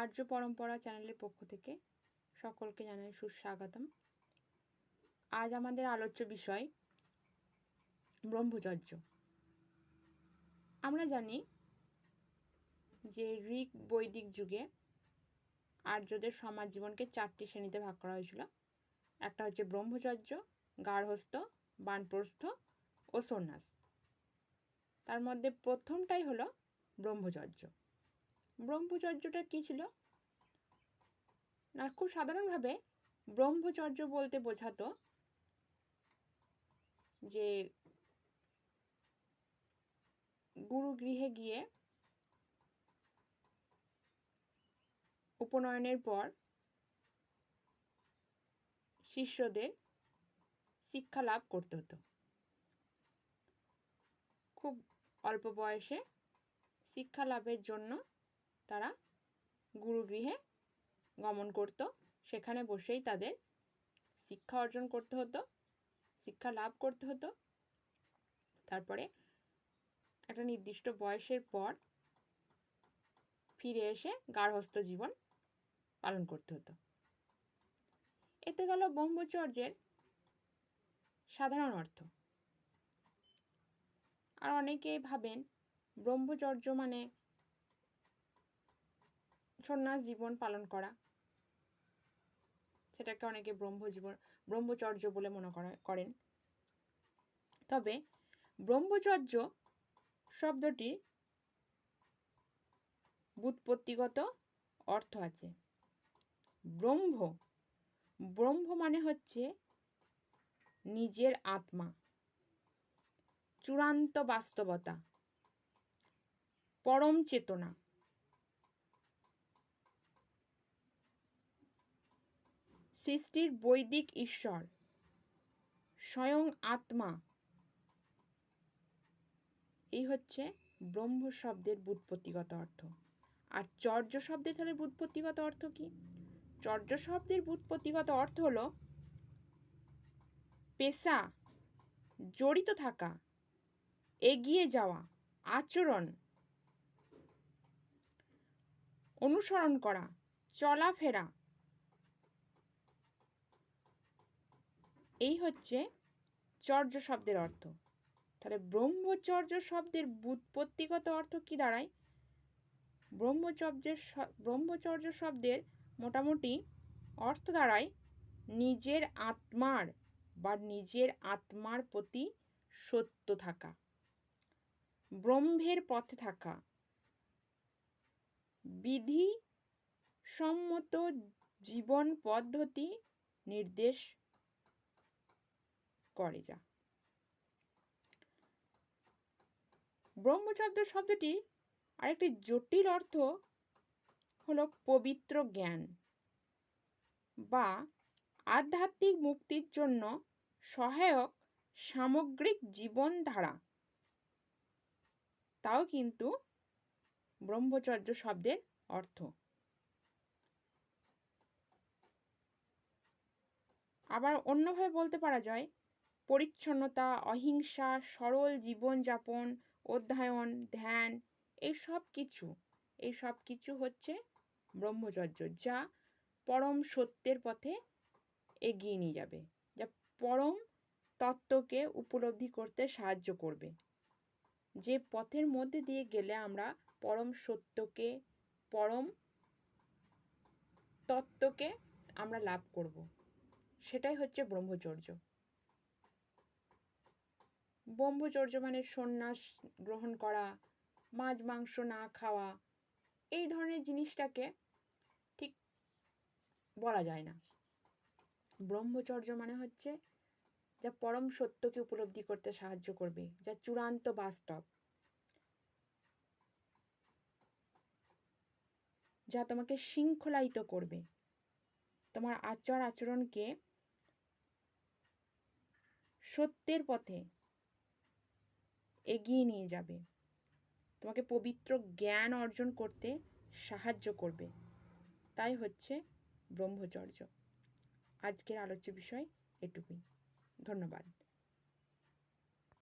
আর্য পরম্পরা চ্যানেলের পক্ষ থেকে সকলকে জানাই সুস্বাগতম। আজ আমাদের আলোচ্য বিষয় ব্রহ্মচর্য। আমরা জানি যে ঋক বৈদিক যুগে আর্যদের সমাজ জীবনকে চারটি শ্রেণীতে ভাগ করা হয়েছিল। একটা হচ্ছে ব্রহ্মচর্য, গার্হস্থ, বানপ্রস্থ ও সন্ন্যাস। তার মধ্যে প্রথমটাই হলো ব্রহ্মচর্য। ব্রহ্মচর্যটা কী ছিল? না, খুব সাধারণভাবে ব্রহ্মচর্য বলতে বোঝাতো যে গুরু গৃহে গিয়ে উপনয়নের পর শিষ্যদের শিক্ষা লাভ করতে হতো। খুব অল্প বয়সে শিক্ষা লাভের জন্য তারা গুরুগৃহে গমন করত। সেখানে বসেই তাদের শিক্ষা অর্জন করতে হতো, শিক্ষা লাভ করতে হতো। তারপরে একটা নির্দিষ্ট বয়সের পর ফিরে এসে গার্হস্থ জীবন পালন করতে হতো। এতে গেল ব্রহ্মচর্যের সাধারণ অর্থ। আর অনেকে ভাবেন ব্রহ্মচর্য মানে সন্ন্যাস জীবন পালন করা। সেটাকে অনেকে ব্রহ্মজীবন ব্রহ্মচর্য বলে মনে করেন। তবে ব্রহ্মচর্য শব্দটির বুৎপত্তিগত অর্থ আছে। ব্রহ্ম ব্রহ্ম মানে হচ্ছে নিজের আত্মা। চূড়ান্ত বাস্তবতা। পরম চেতনা। সৃষ্টির বৈদিক ঈশ্বর। স্বয়ং আত্মা। এই হচ্ছে ব্রহ্ম শব্দের বুৎপত্তিগত অর্থ। আর চর্য শব্দের তাহলে বুৎপত্তিগত অর্থ কি? চর্য শব্দের বুৎপত্তিগত অর্থ হলো পেশা, জড়িত থাকা, এগিয়ে যাওয়া, আচরণ, অনুসরণ করা, চলাফেরা এই হচ্ছে চর্য শব্দের অর্থ। তাহলে ব্রহ্মচর্য শব্দের বুৎপত্তিগত অর্থ কি দাঁড়ায়? ব্রহ্মচর্যের ব্রহ্মচর্য শব্দের মোটামুটি অর্থ দাঁড়ায় নিজের আত্মার বা নিজের আত্মার প্রতি সত্য থাকা, ব্রহ্মের পথে থাকা বিধি সম্মত জীবন পদ্ধতি নির্দেশ করে যা। ব্রহ্মচর্য শব্দটি আরেকটি জটিল অর্থ হলো পবিত্র জ্ঞান বা আধ্যাত্মিক মুক্তির জন্য সহায়ক সামগ্রিক জীবনধারা। তাও কিন্তু ব্রহ্মচর্য শব্দের অর্থ। আবার অন্যভাবে বলতে পারা যায় পরিচ্ছন্নতা, অহিংসা, সরল জীবনযাপন, অধ্যয়ন, ধ্যান, এই সব কিছু, এই সব কিছু হচ্ছে ব্রহ্মচর্য, যা পরম সত্যের পথে এগিয়ে নিয়ে যাবে, যা পরম তত্ত্বকে উপলব্ধি করতে সাহায্য করবে। যে পথের মধ্যে দিয়ে গেলে আমরা পরম সত্যকে, পরম তত্ত্বকে আমরা লাভ করব। সেটাই হচ্ছে ব্রহ্মচর্য। ব্রহ্মচর্য মানে সন্ন্যাস গ্রহণ করা, মাছ, মাংস না খাওয়া, এই ধরনের জিনিসটাকে ঠিক বলা যায় না। ব্রহ্মচর্য মানে হচ্ছে যা পরম সত্যকে উপলব্ধি করতে সাহায্য করবে, যা চূড়ান্ত বাস্তব। যা তোমাকে শৃঙ্খলায়িত করবে। তোমার আচার আচরণকে সত্যের পথে এগিয়ে নিয়ে যাবে। তোমাকে পবিত্র জ্ঞান অর্জন করতে সাহায্য করবে। তাই হচ্ছে ব্রহ্মচর্য। আজকের আলোচ্য বিষয় এটুকুই। ধন্যবাদ।